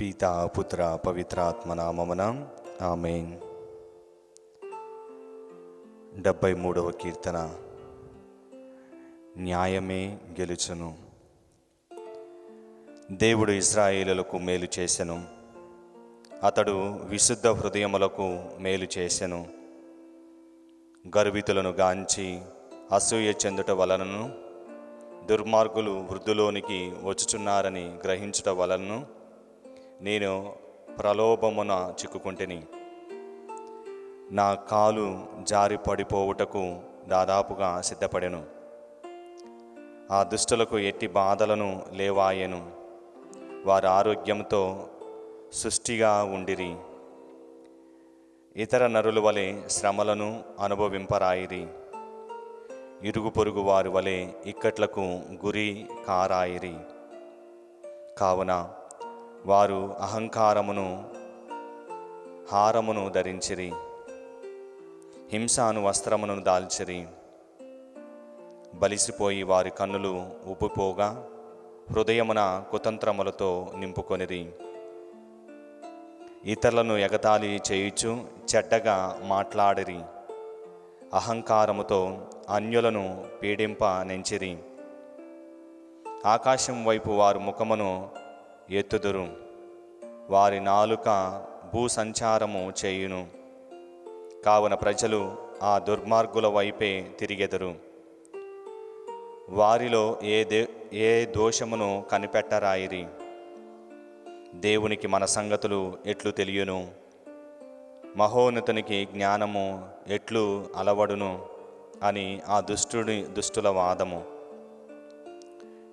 పిత పుత్ర పవిత్రాత్మ నామమున ఆమెన్. డెబ్భై మూడవ కీర్తన. న్యాయమే గెలుచును. దేవుడు ఇస్రాయేలులకు మేలు చేసెను. అతడు విశుద్ధ హృదయములకు మేలు చేసెను. గర్వితులను గాంచి అసూయ చెందుట వలనను దుర్మార్గులు వృద్ధులోనికి వచ్చుచున్నారని గ్రహించుట వలనను నేను ప్రలోభమున చిక్కుకుంటేని. నా కాలు జారి పడిపోవుటకు దాదాపుగా సిద్ధపడెను. ఆ దుష్టులకు ఎట్టి బాధలను లేవాయెను. వారి ఆరోగ్యంతో సృష్టిగా ఉండిరి. ఇతర నరుల వలె శ్రమలను అనుభవింపరాయిరి. ఇరుగు పొరుగు వారి వలె ఇక్కట్లకు గురి కారాయిరి. కావున వారు అహంకారమును హారమును ధరించిరి హింసాను వస్త్రమును దాల్చిరి. బలిసిపోయి వారి కన్నులు ఉబ్బిపోగా హృదయమున కుతంత్రములతో నింపుకొనిరి. ఇతరులను ఎగతాళి చేయుచు చెడ్డగా మాట్లాడిరి. అహంకారముతో అన్యులను పీడింప నెంచిరి. ఆకాశం వైపు వారు ముఖమును ఎత్తుదురు. వారి నాలుక భూసంచారము చేయును. కావున ప్రజలు ఆ దుర్మార్గుల వైపే తిరిగెదరు. వారిలో ఏ దే ఏ దోషమును కనిపెట్టరాయిరి. దేవునికి మన సంగతులు ఎట్లు తెలియను? మహోన్నతునికి జ్ఞానము ఎట్లు అలవడును? అని ఆ దుష్టుడి దుష్టుల వాదము.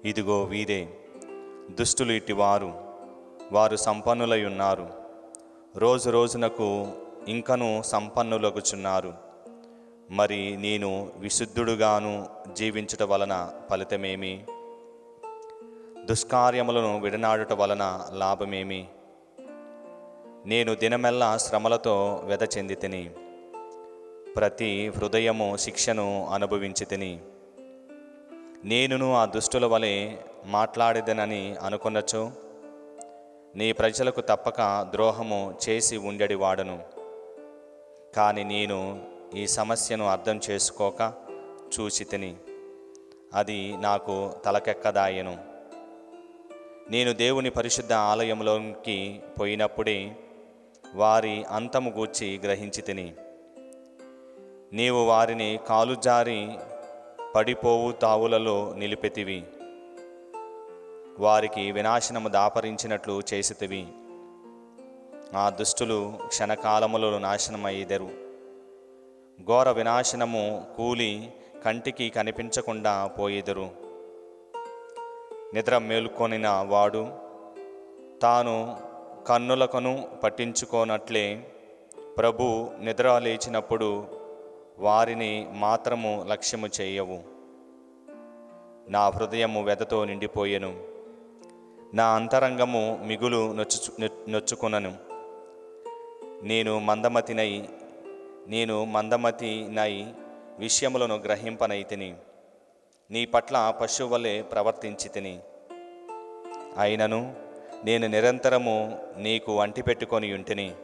ఇదిగో వీరే దుష్టులు ఇటివారు వారు సంపన్నులై ఉన్నారు. రోజు రోజునకు ఇంకను సంపన్నులగుచున్నారు. మరి నేను విశుద్ధుడుగాను జీవించుట వలన ఫలితమేమి? దుష్కార్యములను విడనాడుట వలన లాభమేమి? నేను దినమెల్లా శ్రమలతో వెద చెంది తిని ప్రతి హృదయము శిక్షను అనుభవించి తిని నేనును ఆ దుష్టుల వలె మాట్లాడేదనని అనుకున్నచో నీ ప్రజలకు తప్పక ద్రోహము చేసి ఉండెడి వాడను కానీ నేను ఈ సమస్యను అర్థం చేసుకోక చూసి తిని. అది నాకు తలకెక్కదాయను. నేను దేవుని పరిశుద్ధ ఆలయంలోకి పోయినప్పుడే వారి అంతము గూర్చి గ్రహించి తిని. నీవు వారిని కాలుజారి పడిపోవు తావులలో నిలిపెతివి. వారికి వినాశనము దాపరించినట్లు చేసితివి. ఆ దుష్టులు క్షణకాలములో నాశనమయ్యేదరు. ఘోర వినాశనము కూలి కంటికి కనిపించకుండా పోయెదరు. నిద్ర మేల్కొనిన వాడు తాను కన్నులకను పట్టించుకోనట్లే ప్రభు నిద్ర లేచినప్పుడు వారిని మాత్రము లక్ష్యము చేయవు. నా హృదయము వెదతో నిండిపోయెను. నా అంతరంగము మిగులు నొచ్చు నొచ్చుకొనను. నేను మందమతినై నేను మందమతినై విషయములను గ్రహింపనైతిని. నీ పట్ల పశువులే ప్రవర్తించి తిని అయినను నేను నిరంతరము నీకు అంటిపెట్టుకొని ఉంటిని.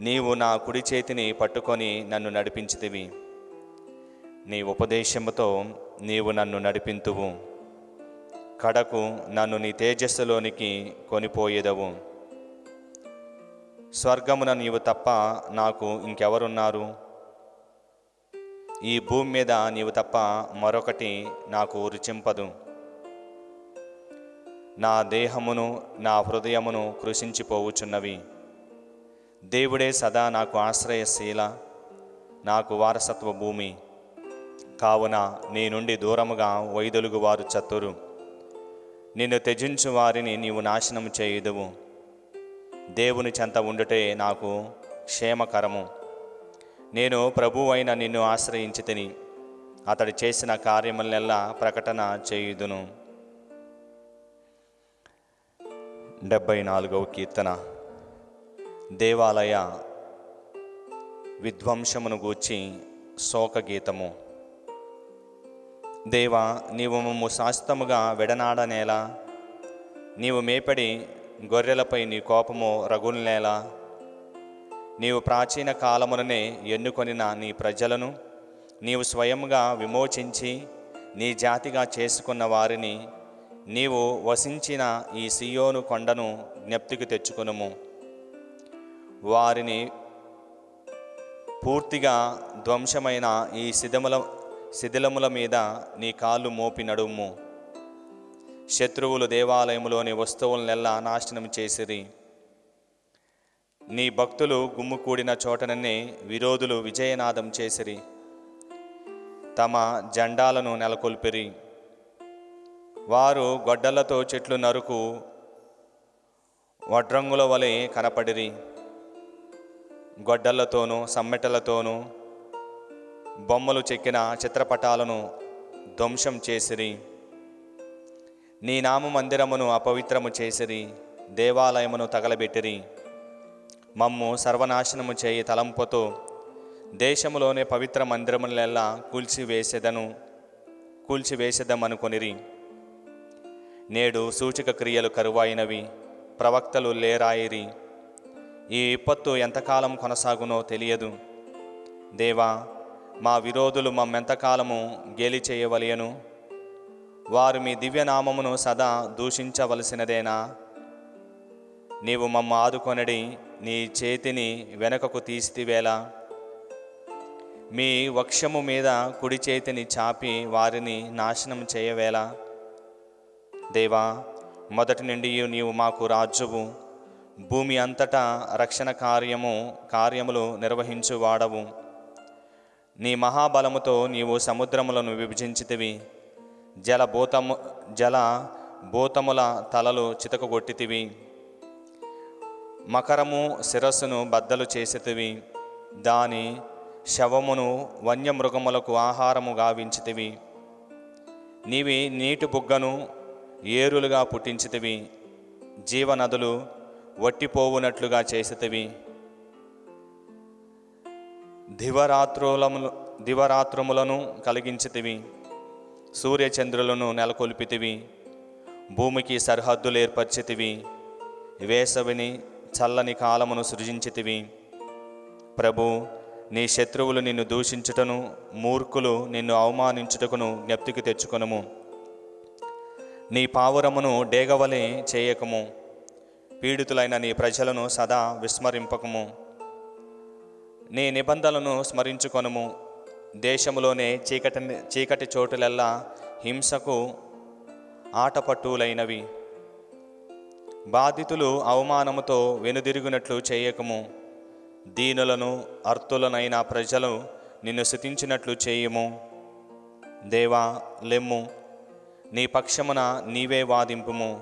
నీవు నా కుడి చేతిని పట్టుకొని నన్ను నడిపించితివి. నీ ఉపదేశముతో నీవు నన్ను నడిపింతువు. కడకు నన్ను నీ తేజస్సులోనికి కొనిపోయేదవు. స్వర్గమున నీవు తప్ప నాకు ఇంకెవరున్నారు? ఈ భూమి మీద నీవు తప్ప మరొకటి నాకు రుచింపదు. నా దేహమును నా హృదయమును కృషించిపోవుచున్నవి. దేవుడే సదా నాకు ఆశ్రయశీల నాకు వారసత్వ భూమి కావున నీ నుండి దూరముగా వైదొలుగు వారు చతురు నిన్ను త్యజించు వారిని నీవు నాశనం చేయుదువు. దేవుని చెంత ఉండుటే నాకు క్షేమకరము. నేను ప్రభు అయిన నిన్ను ఆశ్రయించి తిని అతడు చేసిన కార్యములనెల్లా ప్రకటన చేయుదును. డెబ్బై నాలుగవ కీర్తన. దేవాలయ విధ్వంసమును గూర్చి శోకగీతము. దేవా నీవు మమ్ము శాస్తముగా విడనాడనేలా. నీవు మేపడి గొర్రెలపై నీ కోపము రగులనేలా. నీవు ప్రాచీన కాలముననే ఎన్నుకొనిన నీ ప్రజలను నీవు స్వయంగా విమోచించి నీ జాతిగా చేసుకున్న వారిని నీవు వసించిన ఈ సియోను కొండను జ్ఞప్తికి తెచ్చుకునుము. వారిని పూర్తిగా ధ్వంసమైన ఈ శిథిమల శిథిలముల మీద నీ కాళ్ళు మోపి నడుము. శత్రువులు దేవాలయములోని వస్తువులనెల్లా నాశనం చేసిరి. నీ భక్తులు గుమ్ము కూడిన చోటననే విరోధులు విజయనాదం చేసిరి. తమ జెండాలను నెలకొల్పిరి. వారు గొడ్డలతో చెట్లు నరుకు వడ్రంగుల వలె కనపడిరి. గొడ్డలతోనూ సమ్మెటలతోనూ బొమ్మలు చెక్కిన చిత్రపటాలను ధ్వంసం చేసిరి. నీ నామ మందిరమును అపవిత్రము చేసిరి దేవాలయమును తగలబెట్టిరి. మమ్ము సర్వనాశనము చేయి తలంపుతో దేశములోనే పవిత్ర మందిరములెల్లా కూల్చివేసెదను కూల్చివేసేదమనుకొనిరి. నేడు సూచక క్రియలు కరువైనవి ప్రవక్తలు లేరాయిరి. ఈ విపత్తు ఎంతకాలం కొనసాగునో తెలియదు. దేవా మా విరోధులు మమ్మెంతకాలము గేలి చేయవలయను వారు మీ దివ్యనామమును సదా దూషించవలసినదేనా? నీవు మమ్మ ఆదుకొనడి నీ చేతిని వెనకకు తీసివేళ మీ వక్షము మీద కుడి చేతిని చాపి వారిని నాశనం చేయవేళ. దేవా మొదటి నుండి నీవు మాకు రాజువు భూమి అంతటా రక్షణ కార్యము కార్యములు నిర్వహించు వాడవు నీ మహాబలముతో నీవు సముద్రములను విభజించితివి. జల భూతము జల భూతముల తలలు చితకగొట్టితివి. మకరము శిరస్సును బద్దలు చేసితివి. దాని శవమును వన్యమృగములకు ఆహారము గావించితివి. నీవి నీటి బుగ్గను ఏరులుగా పుట్టించితివి. జీవనదులు వట్టిపోవునట్లుగా చేసితివి. దివరాత్రులములు దివరాత్రములను కలిగించితివి. సూర్యచంద్రులను నెలకొల్పితివి. భూమికి సరిహద్దులు ఏర్పరిచితివి. వేసవిని చల్లని కాలమును సృజించితివి. ప్రభు నీ శత్రువులు నిన్ను దూషించుటను మూర్ఖులు నిన్ను అవమానించుటకును జ్ఞప్తికి తెచ్చుకొనుము. నీ పావురమును డేగవలే చేయకము. పీడితులైన నీ ప్రజలను సదా విస్మరింపకము. నీ నిబంధనలను స్మరించుకొనుము. దేశములోనే చీకటి చీకటి చోటులెల్లా హింసకు ఆటపట్టులైనవి బాధితులు అవమానముతో వెనుదిరుగునట్లు చేయకము. దీనులను అర్తులనైన ప్రజలు నిన్ను శుతించినట్లు చేయము. దేవా లెమ్ము నీ పక్షమున నీవే వాదింపుము.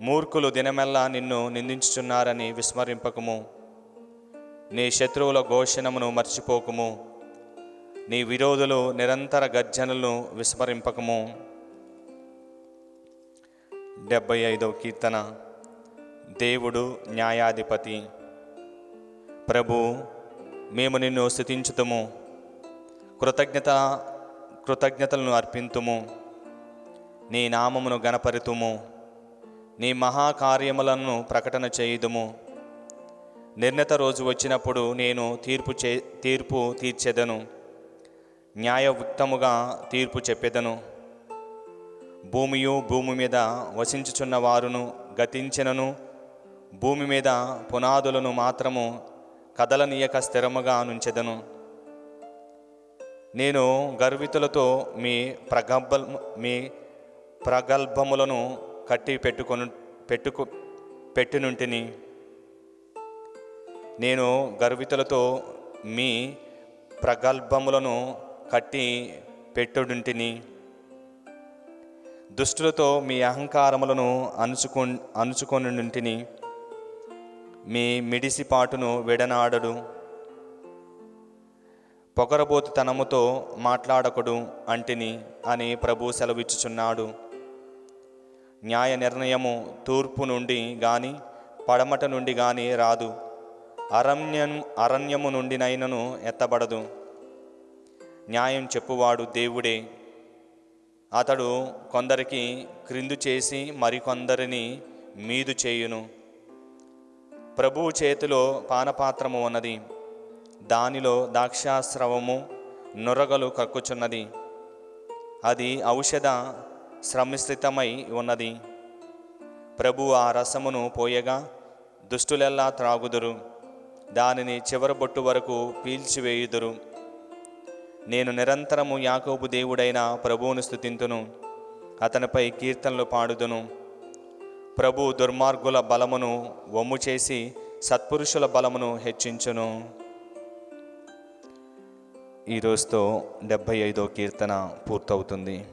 మూర్ఖులు దినమెల్లా నిన్ను నిందించుచున్నారని విస్మరింపకము. నీ శత్రువుల ఘోషణమును మర్చిపోకుము. నీ విరోధులు నిరంతర గర్జనలను విస్మరింపకము. డెబ్బై ఐదవ కీర్తన. దేవుడు న్యాయాధిపతి. ప్రభు మేము నిన్ను స్థుతించుతుము. కృతజ్ఞత కృతజ్ఞతలను అర్పింతుము. నీ నామమును గణపరితుము నీ మహాకార్యములను ప్రకటన చేయుదుము. నిర్ణీత రోజు వచ్చినప్పుడు నేను తీర్పు చే తీర్పు తీర్చెదను. న్యాయయుక్తముగా తీర్పు చెప్పెదను. భూమియు భూమి మీద వసించుచున్న వారును గతించినను. భూమి మీద పునాదులను మాత్రము కదలనీయక స్థిరముగా నుంచెదను. నేను గర్వితులతో మీ ప్రగల్భ మీ ప్రగల్భములను కట్టి పెట్టుకొను పెట్టుకు పెట్టినుంటిని. నేను గర్వితులతో మీ ప్రగల్భములను కట్టి పెట్టుడుంటిని. దుష్టులతో మీ అహంకారములను అణుచుకొ అణుచుకొనుంటిని మీ మిడిసిపాటును విడనాడడు. పొగరబోతుతనముతో మాట్లాడకుడు అంటిని అని ప్రభు సెలవిచ్చుచున్నాడు. న్యాయ నిర్ణయము తూర్పు నుండి గాని పడమట నుండి గాని రాదు. అరణ్యం అరణ్యము నుండినైనను ఎత్తబడదు. న్యాయం చెప్పువాడు దేవుడే. అతడు కొందరికి క్రిందు చేసి మరికొందరిని మీదు చేయును. ప్రభువు చేతిలో పానపాత్రము ఉన్నది. దానిలో ద్రాక్షాస్రవము నొరగలు కక్కుచున్నది. అది ఔషధ శ్రమిశ్రితమై ఉన్నది. ప్రభు ఆ రసమును పోయగా దుష్టులెల్లా త్రాగుదురు. దానిని చివరబొట్టు వరకు పీల్చివేయుదురు. నేను నిరంతరము యాకోబు దేవుడైన ప్రభువును స్థుతింతును అతనిపై కీర్తనలు పాడుదును. ప్రభు దుర్మార్గుల బలమును వమ్ము చేసి సత్పురుషుల బలమును హెచ్చించును. ఈ రోజుతో డెబ్భై ఐదో కీర్తన పూర్తవుతుంది.